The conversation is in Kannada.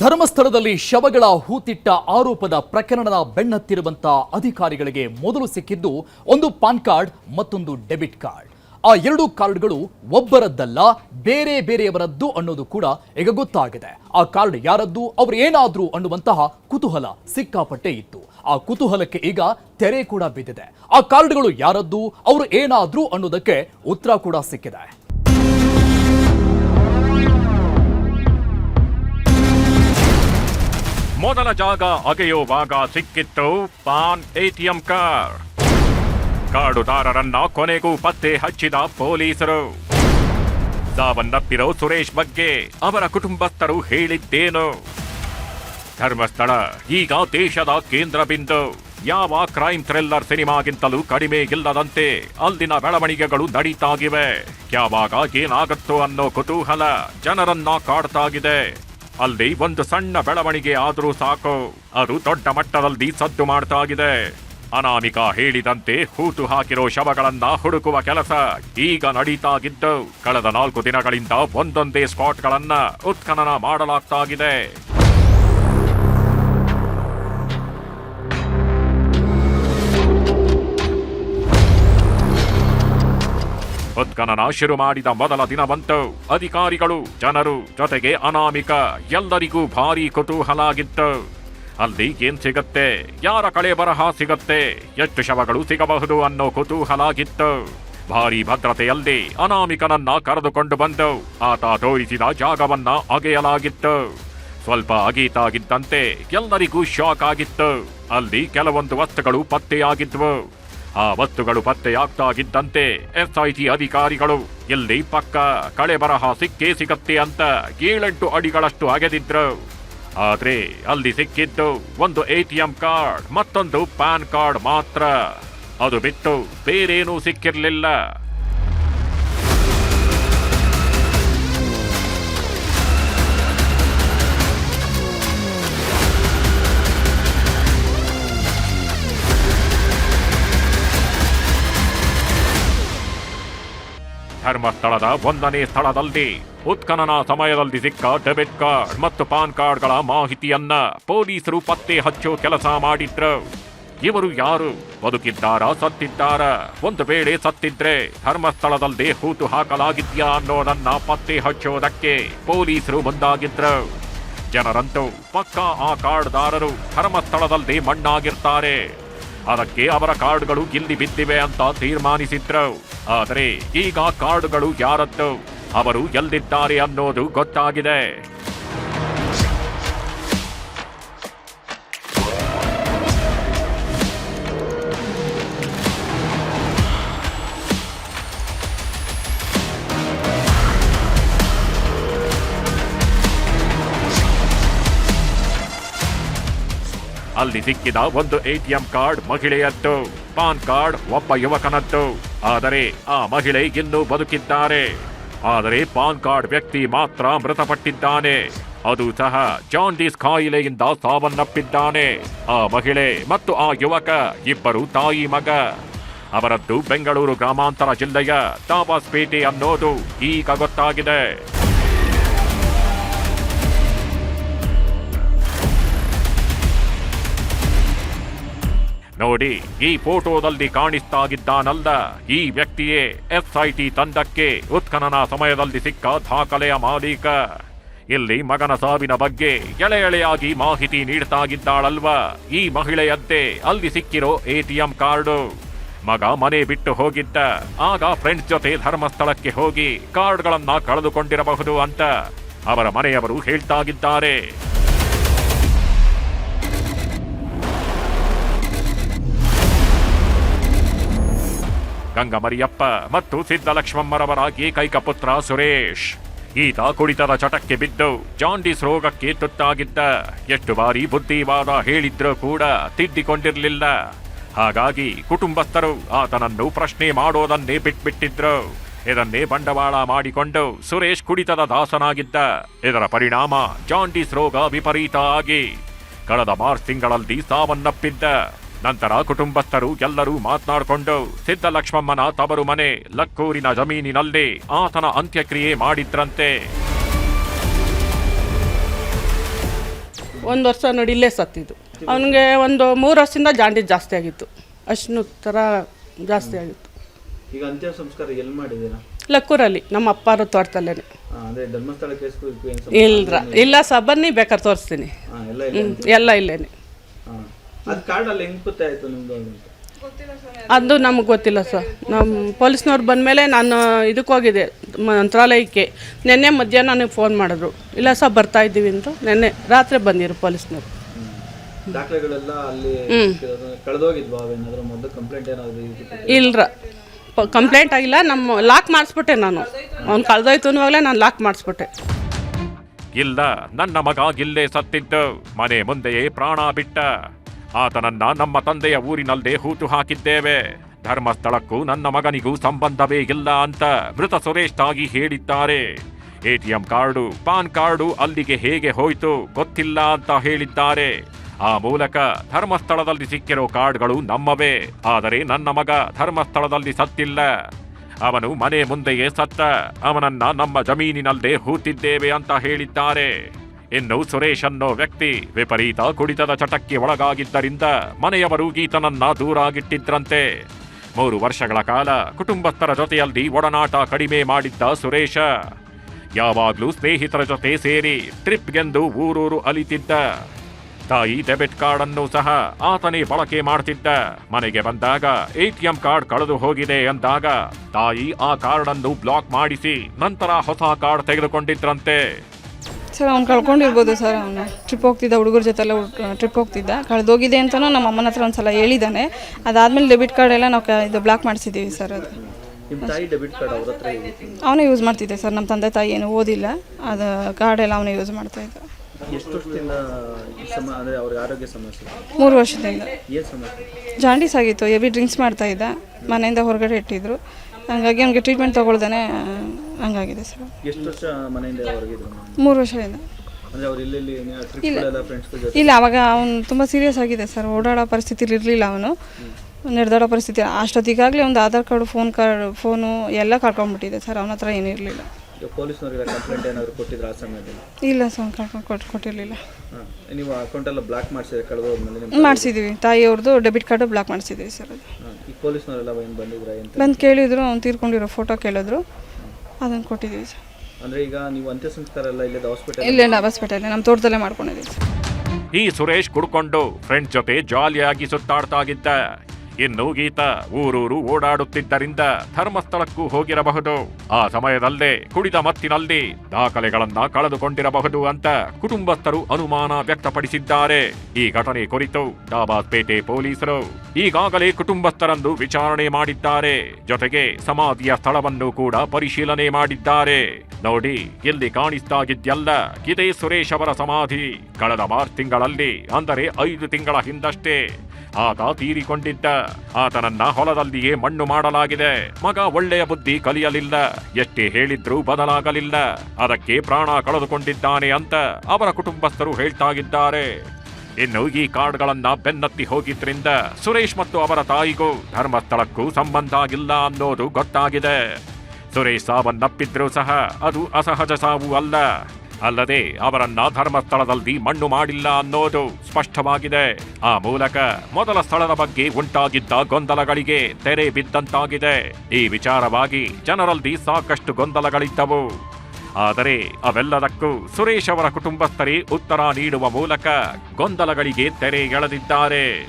ಧರ್ಮಸ್ಥಳದಲ್ಲಿ ಶವಗಳ ಹೂತಿಟ್ಟ ಆರೋಪದ ಪ್ರಕರಣದ ಬೆನ್ನತ್ತಿರುವಂತ ಅಧಿಕಾರಿಗಳಿಗೆ ಮೊದಲು ಸಿಕ್ಕಿದ್ದು ಒಂದು ಪಾನ್ ಕಾರ್ಡ್, ಮತ್ತೊಂದು ಡೆಬಿಟ್ ಕಾರ್ಡ್. ಆ ಎರಡು ಕಾರ್ಡ್ಗಳು ಒಬ್ಬರದ್ದಲ್ಲ, ಬೇರೆ ಬೇರೆಯವರದ್ದು ಅನ್ನೋದು ಕೂಡ ಈಗ ಗೊತ್ತಾಗಿದೆ. ಆ ಕಾರ್ಡ್ ಯಾರದ್ದು, ಅವ್ರು ಏನಾದ್ರು ಅನ್ನುವಂತಹ ಕುತೂಹಲ ಸಿಕ್ಕಾಪಟ್ಟೆ ಇತ್ತು. ಆ ಕುತೂಹಲಕ್ಕೆ ಈಗ ತೆರೆ ಕೂಡ ಬಿದ್ದಿದೆ. ಆ ಕಾರ್ಡ್ಗಳು ಯಾರದ್ದು, ಅವರು ಏನಾದ್ರು ಅನ್ನೋದಕ್ಕೆ ಉತ್ತರ ಕೂಡ ಸಿಕ್ಕಿದೆ. ಮೊದಲ ಜಾಗ ಅಗೆಯುವಾಗ ಸಿಕ್ಕಿತ್ತು ಪಾನ್ ಎಟಿಎಂ ಕಾರ್ಡ್ ಕಾಡುದಾರರನ್ನ ಕೊನೆಗೂ ಪತ್ತೆ ಹಚ್ಚಿದ ಪೊಲೀಸರು. ಸಾವನ್ನಪ್ಪಿರೋ ಸುರೇಶ್ ಬಗ್ಗೆ ಅವರ ಕುಟುಂಬಸ್ಥರು ಹೇಳಿದ್ದೇನು? ಧರ್ಮಸ್ಥಳ, ಈಗ ದೇಶದ ಕೇಂದ್ರ ಬಿಂದು ಯಾವ ಕ್ರೈಮ್ ಥ್ರಿಲ್ಲರ್ ಸಿನಿಮಾಗಿಂತಲೂ ಕಡಿಮೆ ಇಲ್ಲದಂತೆ ಅಲ್ಲಿನ ಬೆಳವಣಿಗೆಗಳು ನಡೀತಾಗಿವೆ. ಯಾವಾಗ ಏನಾಗುತ್ತೋ ಅನ್ನೋ ಕುತೂಹಲ ಜನರನ್ನ ಕಾಡ್ತಾಗಿದೆ. ಅಲ್ಲಿ ಒಂದು ಸಣ್ಣ ಬೆಳವಣಿಗೆ ಆದರೂ ಸಾಕು. ಅದು ದೊಡ್ಡ ಮಟ್ಟದಲ್ಲಿ ಸದ್ದು ಮಾಡ್ತಾ ಇದೆ ಅನಾಮಿಕಾ ಹೇಳಿದಂತೆ ಹೂತು ಹಾಕಿರೋ ಶವಗಳನ್ನ ಹುಡುಕುವ ಕೆಲಸ ಈಗ ನಡೀತಾಗಿದ್ದು, ಕಳೆದ ನಾಲ್ಕು ದಿನಗಳಿಂದ ಒಂದೊಂದೇ ಸ್ಪಾಟ್ಗಳನ್ನ ಉತ್ಖನನ ಮಾಡಲಾಗ್ತಾಗಿದೆ. ಉತ್ಖನನ ಶುರು ಮಾಡಿದ ಮೊದಲ ದಿನವಂತೂ ಅಧಿಕಾರಿಗಳು, ಜನರು ಜೊತೆಗೆ ಅನಾಮಿಕ, ಎಲ್ಲರಿಗೂ ಭಾರಿ ಕುತೂಹಲ ಆಗಿತ್ತು ಅಲ್ಲಿ ಏನ್ ಸಿಗತ್ತೆ, ಯಾರ ಕಳೆ ಬರಹ ಸಿಗತ್ತೆ, ಎಷ್ಟು ಶವಗಳು ಸಿಗಬಹುದು ಅನ್ನೋ ಕುತೂಹಲ ಆಗಿತ್ತು ಭಾರಿ ಭದ್ರತೆಯಲ್ಲಿ ಅನಾಮಿಕನನ್ನ ಕರೆದುಕೊಂಡು ಬಂದು ಆತ ತೋರಿಸಿದ ಜಾಗವನ್ನ ಅಗೆಯಲಾಗಿತ್ತು. ಸ್ವಲ್ಪ ಅಗೀತಾಗಿದ್ದಂತೆ ಎಲ್ಲರಿಗೂ ಶಾಕ್ ಆಗಿತ್ತು. ಅಲ್ಲಿ ಕೆಲವೊಂದು ವಸ್ತುಗಳು ಪತ್ತೆಯಾಗಿದ್ವು. ಆ ವಸ್ತುಗಳು ಪತ್ತೆಯಾಗ್ತಾಗಿದ್ದಂತೆ ಎಸ್ಐಟಿ ಅಧಿಕಾರಿಗಳು, ಎಲ್ಲಿ ಪಕ್ಕ ಕಳೆ ಬರಹ ಸಿಕ್ಕೇ ಸಿಗತ್ತೆ ಅಂತ ಏಳೆಂಟು ಅಡಿಗಳಷ್ಟು ಅಗೆದಿದ್ರು. ಆದ್ರೆ ಅಲ್ಲಿ ಸಿಕ್ಕಿದ್ದು ಒಂದು ಎಟಿಎಂ ಕಾರ್ಡ್, ಮತ್ತೊಂದು ಪ್ಯಾನ್ ಕಾರ್ಡ್ ಮಾತ್ರ. ಅದು ಬಿಟ್ಟು ಬೇರೇನೂ ಸಿಕ್ಕಿರ್ಲಿಲ್ಲ. ಧರ್ಮಸ್ಥಳದ ಒಂದನೇ ಸ್ಥಳದಲ್ಲಿ ಉತ್ಖನನ ಸಮಯದಲ್ಲಿ ಸಿಕ್ಕ ಡೆಬಿಟ್ ಕಾರ್ಡ್ ಮತ್ತು ಪಾನ್ ಕಾರ್ಡ್ಗಳ ಮಾಹಿತಿಯನ್ನ ಪೊಲೀಸರು ಪತ್ತೆ ಹಚ್ಚೋ ಕೆಲಸ ಮಾಡಿದ್ರು. ಇವರು ಯಾರು? ಬದುಕಿದ್ದಾರ? ಸತ್ತಿದ್ದಾರ? ಒಂದು ವೇಳೆ ಸತ್ತಿದ್ರೆ ಧರ್ಮಸ್ಥಳದಲ್ಲಿ ಹೂತು ಹಾಕಲಾಗಿದ್ಯಾ ಅನ್ನೋದನ್ನ ಪತ್ತೆ ಹಚ್ಚೋದಕ್ಕೆ ಪೊಲೀಸರು ಮುಂದಾಗಿದ್ರು. ಜನರಂತೂ ಪಕ್ಕ ಆ ಕಾರ್ಡ್ದಾರರು ಧರ್ಮಸ್ಥಳದಲ್ಲಿ ಮಣ್ಣಾಗಿರ್ತಾರೆ. ಅದಕ್ಕೆ ಅವರ ಕಾರ್ಡ್ಗಳು ಇಲ್ಲಿ ಬಿದ್ದಿವೆ ಅಂತ ತೀರ್ಮಾನಿಸಿದ್ರು. ಆದರೆ ಈಗ ಕಾರ್ಡ್ಗಳು ಯಾರದ್ದು? ಅವರು ಎಲ್ಲಿದ್ದಾರೆ ಅನ್ನೋದು ಗೊತ್ತಾಗಿದೆ. ಅಲ್ಲಿ ಸಿಕ್ಕಿದ ಒಂದು ಎಟಿಎಂ ಕಾರ್ಡ್ ಮಹಿಳೆಯದ್ದು ಪಾನ್ ಕಾರ್ಡ್ ಒಬ್ಬ ಯುವಕನದ್ದು ಆದರೆ ಆ ಮಹಿಳೆ ಇನ್ನೂ ಬದುಕಿದ್ದಾರೆ. ಆದರೆ ಪಾನ್ ಕಾರ್ಡ್ ವ್ಯಕ್ತಿ ಮಾತ್ರ ಮೃತಪಟ್ಟಿದ್ದಾನೆ. ಅದು ಸಹ ಜಾಂಡೀಸ್ ಕಾಯಿಲೆಯಿಂದ ಸಾವನ್ನಪ್ಪಿದ್ದಾನೆ. ಆ ಮಹಿಳೆ ಮತ್ತು ಆ ಯುವಕ ಇಬ್ಬರು ತಾಯಿ ಮಗ. ಅವರದ್ದು ಬೆಂಗಳೂರು ಗ್ರಾಮಾಂತರ ಜಿಲ್ಲೆಯ ತಾಬಾಸ್ಪೇಟೆ ಅನ್ನೋದು ಈಗ ಗೊತ್ತಾಗಿದೆ. ನೋಡಿ, ಈ ಫೋಟೋದಲ್ಲಿ ಕಾಣಿಸ್ತಾಗಿದ್ದಾನಲ್ಲ ಈ ವ್ಯಕ್ತಿಯೇ ಎಸ್ಐಟಿ ತಂಡಕ್ಕೆ ಉತ್ಖನನ ಸಮಯದಲ್ಲಿ ಸಿಕ್ಕ ದಾಖಲೆಯ ಮಾಲೀಕ. ಇಲ್ಲಿ ಮಗನ ಸಾವಿನ ಬಗ್ಗೆ ಎಳೆ ಎಳೆಯಾಗಿ ಮಾಹಿತಿ ನೀಡ್ತಾಗಿದ್ದಾಳಲ್ವಾ ಈ ಮಹಿಳೆಯಂತೆ ಅಲ್ಲಿ ಸಿಕ್ಕಿರೋ ಎಟಿಎಂ ಕಾರ್ಡು. ಮಗ ಮನೆ ಬಿಟ್ಟು ಹೋಗಿದ್ದ. ಆಗ ಫ್ರೆಂಡ್ಸ್ ಜೊತೆ ಧರ್ಮಸ್ಥಳಕ್ಕೆ ಹೋಗಿ ಕಾರ್ಡ್ಗಳನ್ನ ಕಳೆದುಕೊಂಡಿರಬಹುದು ಅಂತ ಅವರ ಮನೆಯವರು ಹೇಳ್ತಾಗಿದ್ದಾರೆ. ಗಂಗಮರಿಯಪ್ಪ ಮತ್ತು ಸಿದ್ದಲಕ್ಷ್ಮಮ್ಮರವರ ಏಕೈಕ ಪುತ್ರ ಸುರೇಶ್. ಈತ ಕುಡಿತದ ಚಟಕ್ಕೆ ಬಿದ್ದು ಜಾಂಡೀಸ್ ರೋಗಕ್ಕೆ ತುತ್ತಾಗಿದ್ದ. ಎಷ್ಟು ಬಾರಿ ಬುದ್ಧಿವಾದ ಹೇಳಿದ್ರೂ ಕೂಡ ತಿದ್ದಿಕೊಂಡಿರಲಿಲ್ಲ. ಹಾಗಾಗಿ ಕುಟುಂಬಸ್ಥರು ಆತನನ್ನು ಪ್ರಶ್ನೆ ಮಾಡೋದನ್ನೇ ಬಿಟ್ಬಿಟ್ಟಿದ್ರು. ಇದನ್ನೇ ಬಂಡವಾಳ ಮಾಡಿಕೊಂಡು ಸುರೇಶ್ ಕುಡಿತದ ದಾಸನಾಗಿದ್ದ. ಇದರ ಪರಿಣಾಮ ಜಾಂಡೀಸ್ ರೋಗ ವಿಪರೀತ ಆಗಿ. ಕಳೆದ ಮಾರ್ಚ್ ತಿಂಗಳಲ್ಲಿ ಸಾವನ್ನಪ್ಪಿದ್ದ. ನಂತರ ಕುಟುಂಬಸ್ಥರು ಎಲ್ಲರೂ ಮಾತನಾಡಿಕೊಂಡು ಸಿದ್ದಲಕ್ಷ್ಮಮ್ಮನ ತವರು ಮನೆ ಲಕ್ಕೂರಿನ ಜಮೀನಿನಲ್ಲಿ ಆತನ ಅಂತ್ಯಕ್ರಿಯೆ ಮಾಡಿದ್ರಂತೆ. ಒಂದು ವರ್ಷ ನೋಡಿ ಇಲ್ಲೇ ಸತ್ತಿದ್ದು. ಅವನಿಗೆ ಒಂದು ಮೂರು ವರ್ಷದಿಂದ ಜಾಂಡಿ ಜಾಸ್ತಿ ಆಗಿತ್ತು. ಅಷ್ಟು ಥರ ಜಾಸ್ತಿ ಆಗಿತ್ತು. ಈಗ ಅಂತ್ಯ ಸಂಸ್ಕಾರ ಎಲ್ಲಿ ಮಾಡಿದ್ದೀರಾ? ಲಕ್ಕೂರಲ್ಲಿ ನಮ್ಮ ಅಪ್ಪಾರ ತೋಟದಲ್ಲೇ ಆ, ಅಂದ್ರೆ ಧರ್ಮಸ್ಥಳ ಕೇಸ್ಗೂ ಇದಕ್ಕೂ ಏನು ಇಲ್ರ ಇಲ್ಲ ಸಬ್ಬನ್ನಿ ಬನ್ನಿ ಬೇಕಾದ್ರೆ ತೋರಿಸ್ತೀನಿ ಎಲ್ಲ ಇಲ್ಲ ಎಲ್ಲ ಇಲ್ಲೇನೆ. ಅದು ಹೆಂಗ್ ಗೊತ್ತಾಯ್ತು ಅಂತ? ನಮಗೆ ಗೊತ್ತಿಲ್ಲ ಸರ್. ನಮ್ಮ ಪೊಲೀಸ್ನವ್ರು ಬಂದಮೇಲೆ ನಾನು ಇದಕ್ಕೆ ಹೋಗಿದ್ದೆ ಮಂತ್ರಾಲಯಕ್ಕೆ. ನಿನ್ನೆ ಮಧ್ಯಾಹ್ನ ನನಗೆ ಫೋನ್ ಮಾಡಿದ್ರು. ಇಲ್ಲ ಸರ್ ಬರ್ತಾ ಇದ್ದೀವಿ ಅಂತ. ನಿನ್ನೆ ರಾತ್ರಿ ಬಂದಿರು ಪೊಲೀಸ್ನವ್ರು. ಇಲ್ಲರ ದಾಖಲೆಗಳೆಲ್ಲ ಅಲ್ಲಿ ಕಳೆದೋಗಿದ್ವಾ ಅವೇನಾದ್ರು ಮೊದಲು ಕಂಪ್ಲೇಂಟ್ ಏನಾದ್ರು ಇದ್ದಿತ್ತು? ಕಂಪ್ಲೇಂಟ್ ಆಗಿಲ್ಲ. ನಮ್ಮ ಲಾಕ್ ಮಾಡಿಸ್ಬಿಟ್ಟೆ ನಾನು. ಅವ್ನು ಕಳೆದೋಯ್ತು ಅನ್ನುವಾಗಲೇ ನಾನು ಲಾಕ್ ಮಾಡಿಸ್ಬಿಟ್ಟೆ. ಇಲ್ಲ ನನ್ನ ಮಗ ಇಲ್ಲೇ ಸತ್ತಿದ್ದು. ಮನೆ ಮುಂದೆಯೇ ಪ್ರಾಣ ಬಿಟ್ಟ. ಆತನನ್ನ ನಮ್ಮ ತಂದೆಯ ಊರಿನಲ್ಲೇ ಹೂತು ಹಾಕಿದ್ದೇವೆ. ಧರ್ಮಸ್ಥಳಕ್ಕೂ ನನ್ನ ಮಗನಿಗೂ ಸಂಬಂಧವೇ ಇಲ್ಲ ಅಂತ ಮೃತ ಸುರೇಶ್ ತಾಗಿ ಹೇಳಿದ್ದಾರೆ. ಎಟಿಎಂ ಕಾರ್ಡು, ಪಾನ್ ಕಾರ್ಡು ಅಲ್ಲಿಗೆ ಹೇಗೆ ಹೋಯ್ತು ಗೊತ್ತಿಲ್ಲ ಅಂತ ಹೇಳಿದ್ದಾರೆ. ಆ ಮೂಲಕ ಧರ್ಮಸ್ಥಳದಲ್ಲಿ ಸಿಕ್ಕಿರೋ ಕಾರ್ಡ್ಗಳು ನಮ್ಮವೇ. ಆದರೆ ನನ್ನ ಮಗ ಧರ್ಮಸ್ಥಳದಲ್ಲಿ ಸತ್ತಿಲ್ಲ. ಅವನು ಮನೆ ಮುಂದೆಯೇ ಸತ್ತ. ಅವನನ್ನ ನಮ್ಮ ಜಮೀನಿನಲ್ಲೇ ಹೂತಿದ್ದೇವೆ ಅಂತ ಹೇಳಿದ್ದಾರೆ. ಇನ್ನು ಸುರೇಶ್ ಅನ್ನೋ ವ್ಯಕ್ತಿ ವಿಪರೀತ ಕುಡಿತದ ಚಟಕ್ಕೆ ಒಳಗಾಗಿದ್ದರಿಂದ ಮನೆಯವರು ಈತನನ್ನ ದೂರಾಗಿಟ್ಟಿದ್ರಂತೆ. ಮೂರು ವರ್ಷಗಳ ಕಾಲ ಕುಟುಂಬಸ್ಥರ ಜೊತೆಯಲ್ಲಿ ಒಡನಾಟ ಕಡಿಮೆ ಮಾಡಿದ್ದ ಸುರೇಶ. ಯಾವಾಗ್ಲೂ ಸ್ನೇಹಿತರ ಜೊತೆ ಸೇರಿ ಟ್ರಿಪ್ಗೆಂದು ಊರೂರು ಅಲಿತಿದ್ದ. ತಾಯಿ ಡೆಬಿಟ್ ಕಾರ್ಡ್ ಅನ್ನು ಸಹ ಆತನೇ ಬಳಕೆ ಮಾಡ್ತಿದ್ದ. ಮನೆಗೆ ಬಂದಾಗ ಎಟಿಎಂ ಕಾರ್ಡ್ ಕಳೆದು ಹೋಗಿದೆ ಎಂದಾಗ ತಾಯಿ ಆ ಕಾರ್ಡ್ ಅನ್ನು ಬ್ಲಾಕ್ ಮಾಡಿಸಿ ನಂತರ ಹೊಸ ಕಾರ್ಡ್ ತೆಗೆದುಕೊಂಡಿದ್ರಂತೆ. ಸರ್ ಅವ್ನು ಕಳ್ಕೊಂಡಿರ್ಬೋದು ಸರ್ ಅವನು ಟ್ರಿಪ್ ಹೋಗ್ತಿದ್ದ ಹುಡುಗರ ಜೊತೆ ಎಲ್ಲ ಟ್ರಿಪ್ ಹೋಗ್ತಿದ್ದ. ಕಳೆದೋಗಿದೆ ಅಂತಲೂ ನಮ್ಮ ಅಮ್ಮನ ಹತ್ರ ಒಂದು ಸಲ ಹೇಳಿದ್ದಾನೆ ಅದಾದಮೇಲೆ ಡೆಬಿಟ್ ಕಾರ್ಡ್ ಎಲ್ಲ ನಾವು ಕ- ಇದು ಬ್ಲಾಕ್ ಮಾಡಿಸಿದ್ದೀವಿ ಸರ್ ಅದು. ಅವನೇ ಯೂಸ್ ಮಾಡ್ತಿದ್ದೆ ಸರ್ ನಮ್ಮ ತಂದೆ ತಾಯಿ ಏನು ಓದಿಲ್ಲ. ಅದು ಕಾರ್ಡ್ ಎಲ್ಲ ಅವನೇ ಯೂಸ್ ಮಾಡ್ತಾ ಇದ್ದ. ಎಷ್ಟು ವರ್ಷದಿಂದ ಈ ಸಮ ಅಂದ್ರೆ ಅವ್ರಿಗೆ ಆರೋಗ್ಯ ಸಮಸ್ಯೆ? ಮೂರು ವರ್ಷದಿಂದ. ಏನು ಸಮಸ್ಯೆ? ಜಾಂಡೀಸ್ ಆಗಿತ್ತು ಎವಿ ಡ್ರಿಂಕ್ಸ್ ಮಾಡ್ತಾ ಇದ್ದ. ಮನೆಯಿಂದ ಹೊರಗಡೆ ಇಟ್ಟಿದ್ರು. ಹಂಗಾಗಿ ಅವ್ನಿಗೆ ಟ್ರೀಟ್ಮೆಂಟ್ ತೊಗೊಳ್ದೇ ಹಂಗಾಗಿದೆ ಸರ್. ಎಷ್ಟು ವರ್ಷ ಮನೆಯಿಂದ ಹೊರಗಿದ್ರು ಮೂರು ವರ್ಷದಿಂದ ಇಲ್ಲ. ಇಲ್ಲ ಅವಾಗ ಅವನು ತುಂಬ ಸೀರಿಯಸ್ ಆಗಿದೆ ಸರ್. ಓಡಾಡೋ ಪರಿಸ್ಥಿತಿಲಿ ಇರಲಿಲ್ಲ ಅವನು. ನಡೆದಾಡೋ ಪರಿಸ್ಥಿತಿ. ಅಷ್ಟೊತ್ತಿಗಾಗಲೇ ಒಂದು Aadhaar card phone card phone ಎಲ್ಲ ಕಳ್ಕೊಂಡ್ಬಿಟ್ಟಿದೆ ಸರ್. ಅವನ ಹತ್ರ ಏನೂ ಪೊಲೀಸ್ನವರಿಗೆಲ್ಲ ಕಂಪ್ಲೇಂಟ್ ಏನಾದರೂ ಕೊಟ್ಟಿದ್ರು ಆ ಸಮಯದಲ್ಲಿ? ಇಲ್ಲ ಸರ್ ಕೊಟ್ಟು ಕೊಟ್ಟಿರಲಿಲ್ಲ. ಹಾಂ ನೀವು ಅಕೌಂಟ್ ಎಲ್ಲ ಬ್ಲಾಕ್ ಮಾಡಿಸಿದ್ರೆ ಕಳೆದೋದ್ಮೇಲೆ ನಿಮ್ಮ ಮಾಡಿಸಿದ್ದೀವಿ ತಾಯಿಯವ್ರದ್ದು ಡೆಬಿಟ್ ಕಾರ್ಡು ಬ್ಲಾಕ್ ಮಾಡಿಸಿದ್ದೀವಿ ಸರ್ ಅದು. ಹಾಂ ಈ ಪೊಲೀಸ್ನವರೆಲ್ಲ ಏನು ಬಂದಿದ್ರ ಅಂತ ಬಂದು ಕೇಳಿದ್ರು ಅವ್ನು ತೀರ್ಕೊಂಡಿರೋ ಫೋಟೋ ಕೇಳಿದ್ರು. ಅದನ್ನು ಕೊಟ್ಟಿದ್ದೀವಿ ಸರ್ ಅಂದರೆ ಈಗ ನೀವು ಅಂತ್ಯ ಸಂಸ್ಕಾರ ಎಲ್ಲ ಇಲ್ಲದ ಹಾಸ್ಪಿಟಲ್ ಇಲ್ಲೇ ಹಾಸ್ಪಿಟಲ್ ನಮ್ಮ ತೋಟದಲ್ಲೇ ಮಾಡ್ಕೊಂಡಿದ್ದೀವಿ ಸರ್ ಈ ಸುರೇಶ್ ಕುಡ್ಕೊಂಡು ಫ್ರೆಂಡ್ ಜೊತೆ ಜಾಲಿಯಾಗಿ ಸುತ್ತಾಡ್ತಾಗಿದ್ದ ಇನ್ನು ಗೀತಾ ಊರೂರು ಓಡಾಡುತ್ತಿದ್ದರಿಂದ ಧರ್ಮಸ್ಥಳಕ್ಕೂ ಹೋಗಿರಬಹುದು. ಆ ಸಮಯದಲ್ಲೇ ಕುಡಿದ ಮತ್ತಿನಲ್ಲಿ ದಾಖಲೆಗಳನ್ನ ಕಳೆದುಕೊಂಡಿರಬಹುದು ಅಂತ ಕುಟುಂಬಸ್ಥರು ಅನುಮಾನ ವ್ಯಕ್ತಪಡಿಸಿದ್ದಾರೆ. ಈ ಘಟನೆ ಕುರಿತು ಡಾಬಾಸ್ಪೇಟೆ ಪೊಲೀಸರು ಈಗಾಗಲೇ ಕುಟುಂಬಸ್ಥರಂದು ವಿಚಾರಣೆ ಮಾಡಿದ್ದಾರೆ. ಜೊತೆಗೆ ಸಮಾಧಿಯ ಸ್ಥಳವನ್ನು ಕೂಡ ಪರಿಶೀಲನೆ ಮಾಡಿದ್ದಾರೆ. ನೋಡಿ ಇಲ್ಲಿ ಕಾಣಿಸ್ತಾಗಿದ್ಯಲ್ಲ ಇದೇ ಸುರೇಶ್ ಅವರ ಸಮಾಧಿ. ಕಳೆದ ಮಾರ್ಚ್ ತಿಂಗಳಲ್ಲಿ, ಅಂದರೆ ಐದು ತಿಂಗಳ ಹಿಂದಷ್ಟೇ ಆತ ತೀರಿಕೊಂಡಿದ್ದ ಆತನನ್ನ ಹೊಲದಲ್ಲಿಯೇ ಮಣ್ಣು ಮಾಡಲಾಗಿದೆ. ಮಗ ಒಳ್ಳೆಯ ಬುದ್ಧಿ ಕಲಿಯಲಿಲ್ಲ. ಎಷ್ಟೇ ಹೇಳಿದ್ರೂ ಬದಲಾಗಲಿಲ್ಲ. ಅದಕ್ಕೆ ಪ್ರಾಣ ಕಳೆದುಕೊಂಡಿದ್ದಾನೆ ಅಂತ ಅವರ ಕುಟುಂಬಸ್ಥರು ಹೇಳ್ತಾಗಿದ್ದಾರೆ. ಇನ್ನು ಈ ಕಾರ್ಡ್ಗಳನ್ನ ಬೆನ್ನತ್ತಿ ಹೋಗಿದ್ರಿಂದ ಸುರೇಶ್ ಮತ್ತು ಅವರ ತಾಯಿಗೂ ಧರ್ಮಸ್ಥಳಕ್ಕೂ ಸಂಬಂಧ ಇಲ್ಲ ಅನ್ನೋದು ಗೊತ್ತಾಗಿದೆ. ಸುರೇಶ್ ಸಾವನ್ನಪ್ಪಿದ್ರೂ ಸಹ ಅದು ಅಸಹಜ ಸಾವು ಅಲ್ಲ. ಅಲ್ಲದೆ ಅವರನ್ನ ಧರ್ಮಸ್ಥಳದಲ್ಲಿ ಮಣ್ಣು ಮಾಡಿಲ್ಲ ಅನ್ನೋದು ಸ್ಪಷ್ಟವಾಗಿದೆ. ಆ ಮೂಲಕ ಮೊದಲ ಸ್ಥಳದ ಬಗ್ಗೆ ಉಂಟಾಗಿದ್ದ ಗೊಂದಲಗಳಿಗೆ ತೆರೆ ಬಿದ್ದಂತಾಗಿದೆ. ಈ ವಿಚಾರವಾಗಿ ಜನರಲ್ಲಿ ಸಾಕಷ್ಟು ಗೊಂದಲಗಳಿದ್ದವು. ಆದರೆ ಅವೆಲ್ಲದಕ್ಕೂ ಸುರೇಶ್ ಅವರ ಕುಟುಂಬಸ್ಥರೇ ಉತ್ತರ ನೀಡುವ ಮೂಲಕ ಗೊಂದಲಗಳಿಗೆ ತೆರೆ ಎಳೆದಿದ್ದಾರೆ.